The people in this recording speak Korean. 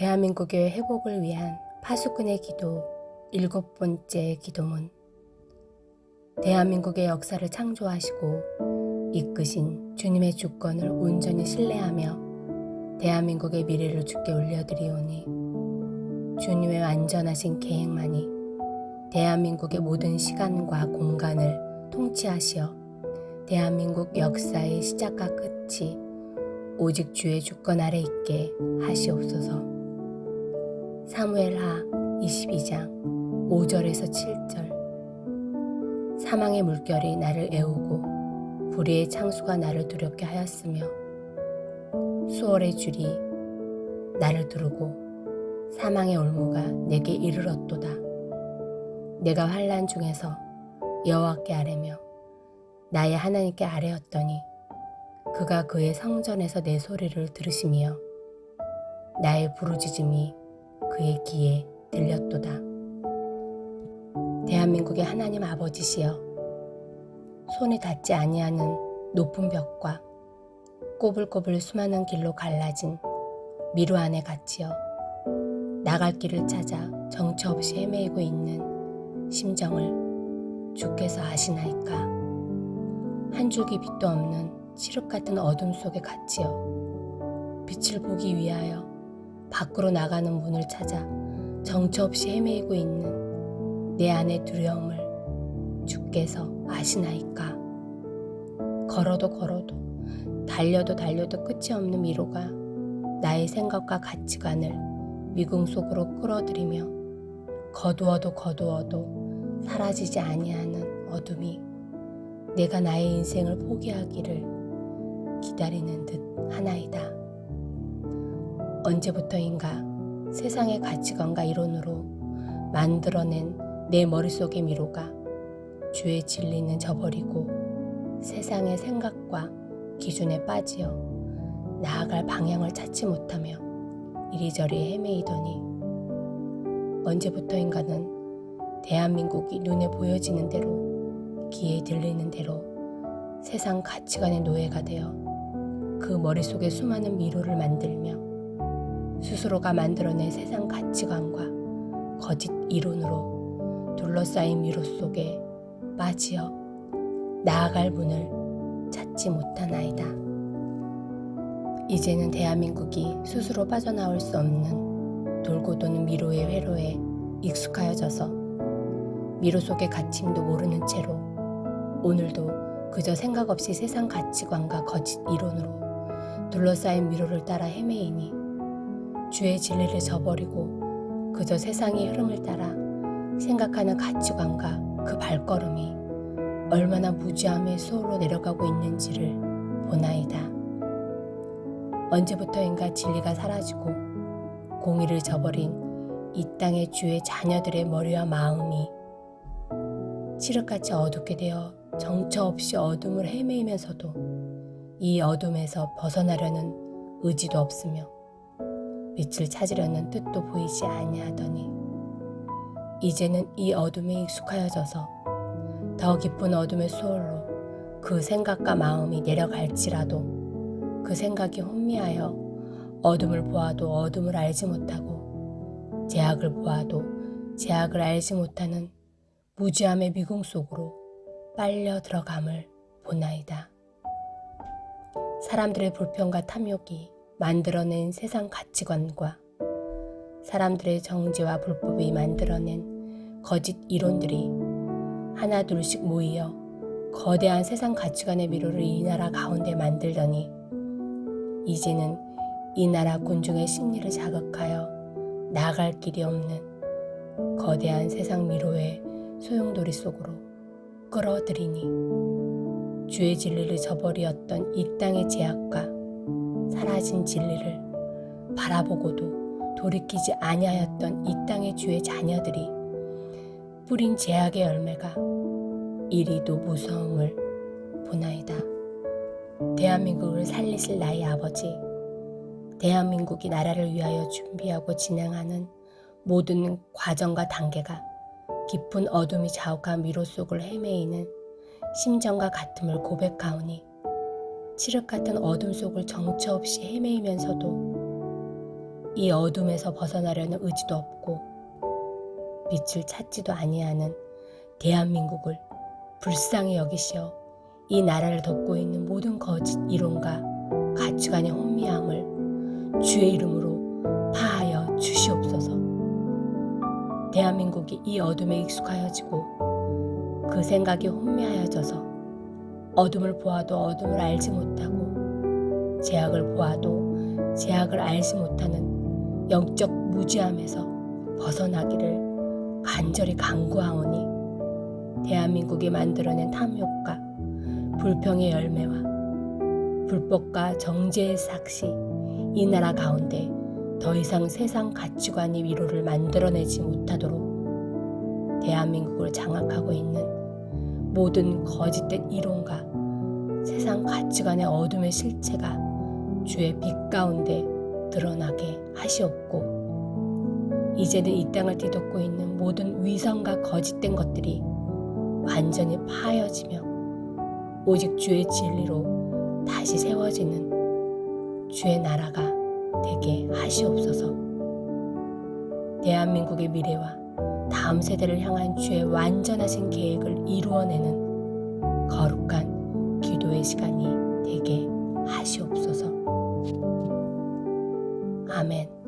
대한민국의 회복을 위한 파수꾼의 기도 일곱 번째 기도문 대한민국의 역사를 창조하시고 이끄신 주님의 주권을 온전히 신뢰하며 대한민국의 미래를 주께 올려드리오니 주님의 완전하신 계획만이 대한민국의 모든 시간과 공간을 통치하시어 대한민국 역사의 시작과 끝이 오직 주의 주권 아래 있게 하시옵소서. 사무엘하 22장 5절에서 7절 사망의 물결이 나를 애우고 불의의 창수가 나를 두렵게 하였으며 수월의 줄이 나를 두르고 사망의 올무가 내게 이르렀도다. 내가 환란 중에서 여호와께 아뢰며 나의 하나님께 아뢰었더니 그가 그의 성전에서 내 소리를 들으시며 나의 부르짖음이 그의 귀에 들렸도다. 대한민국의 하나님 아버지시여 손이 닿지 아니하는 높은 벽과 꼬불꼬불 수많은 길로 갈라진 미로 안에 갇히어 나갈 길을 찾아 정처 없이 헤매이고 있는 심정을 주께서 아시나이까 한 줄기 빛도 없는 칠흑 같은 어둠 속에 갇히어 빛을 보기 위하여 밖으로 나가는 문을 찾아 정처 없이 헤매이고 있는 내 안의 두려움을 주께서 아시나이까. 걸어도 걸어도 달려도 달려도 끝이 없는 미로가 나의 생각과 가치관을 미궁 속으로 끌어들이며 거두어도 거두어도 사라지지 아니하는 어둠이 내가 나의 인생을 포기하기를 기다리는 듯 하나이다. 언제부터인가 세상의 가치관과 이론으로 만들어낸 내 머릿속의 미로가 주의 진리는 저버리고 세상의 생각과 기준에 빠지어 나아갈 방향을 찾지 못하며 이리저리 헤매이더니 언제부터인가는 대한민국이 눈에 보여지는 대로 귀에 들리는 대로 세상 가치관의 노예가 되어 그 머릿속에 수많은 미로를 만들며 스스로가 만들어낸 세상 가치관과 거짓 이론으로 둘러싸인 미로 속에 빠지어 나아갈 문을 찾지 못하나이다. 이제는 대한민국이 스스로 빠져나올 수 없는 돌고 도는 미로의 회로에 익숙하여져서 미로 속의 갇힘도 모르는 채로 오늘도 그저 생각 없이 세상 가치관과 거짓 이론으로 둘러싸인 미로를 따라 헤매이니 주의 진리를 저버리고 그저 세상의 흐름을 따라 생각하는 가치관과 그 발걸음이 얼마나 무지함의 수월로 내려가고 있는지를 보나이다. 언제부터인가 진리가 사라지고 공의를 저버린 이 땅의 주의 자녀들의 머리와 마음이 칠흑같이 어둡게 되어 정처 없이 어둠을 헤매이면서도 이 어둠에서 벗어나려는 의지도 없으며 빛을 찾으려는 뜻도 보이지 아니하더니 이제는 이 어둠에 익숙하여져서 더 깊은 어둠의 수월로 그 생각과 마음이 내려갈지라도 그 생각이 혼미하여 어둠을 보아도 어둠을 알지 못하고 제약을 보아도 제약을 알지 못하는 무지함의 미궁 속으로 빨려 들어감을 보나이다. 사람들의 불평과 탐욕이 만들어낸 세상 가치관과 사람들의 정죄와 불법이 만들어낸 거짓 이론들이 하나 둘씩 모이어 거대한 세상 가치관의 미로를 이 나라 가운데 만들더니 이제는 이 나라 군중의 심리를 자극하여 나갈 길이 없는 거대한 세상 미로의 소용돌이 속으로 끌어들이니 주의 진리를 저버리었던 이 땅의 제약과 사라진 진리를 바라보고도 돌이키지 아니하였던 이 땅의 주의 자녀들이 뿌린 제약의 열매가 이리도 무서움을 보나이다. 대한민국을 살리실 나의 아버지, 대한민국이 나라를 위하여 준비하고 진행하는 모든 과정과 단계가 깊은 어둠이 자욱한 미로 속을 헤매이는 심정과 같음을 고백하오니 칠흑 같은 어둠 속을 정처 없이 헤매이면서도 이 어둠에서 벗어나려는 의지도 없고 빛을 찾지도 아니하는 대한민국을 불쌍히 여기시어 이 나라를 덮고 있는 모든 거짓 이론과 가치관의 혼미함을 주의 이름으로 파하여 주시옵소서. 대한민국이 이 어둠에 익숙하여지고 그 생각이 혼미하여져서 어둠을 보아도 어둠을 알지 못하고 제약을 보아도 제약을 알지 못하는 영적 무지함에서 벗어나기를 간절히 간구하오니 대한민국이 만들어낸 탐욕과 불평의 열매와 불법과 정죄의 삭시 이 나라 가운데 더 이상 세상 가치관이 위로를 만들어내지 못하도록 대한민국을 장악하고 있는 모든 거짓된 이론과 세상 가치관의 어둠의 실체가 주의 빛 가운데 드러나게 하시옵고 이제는 이 땅을 뒤덮고 있는 모든 위선과 거짓된 것들이 완전히 파여지며 오직 주의 진리로 다시 세워지는 주의 나라가 되게 하시옵소서. 대한민국의 미래와 다음 세대를 향한 주의 완전하신 계획을 이루어내는 거룩한 기도의 시간이 되게 하시옵소서. 아멘.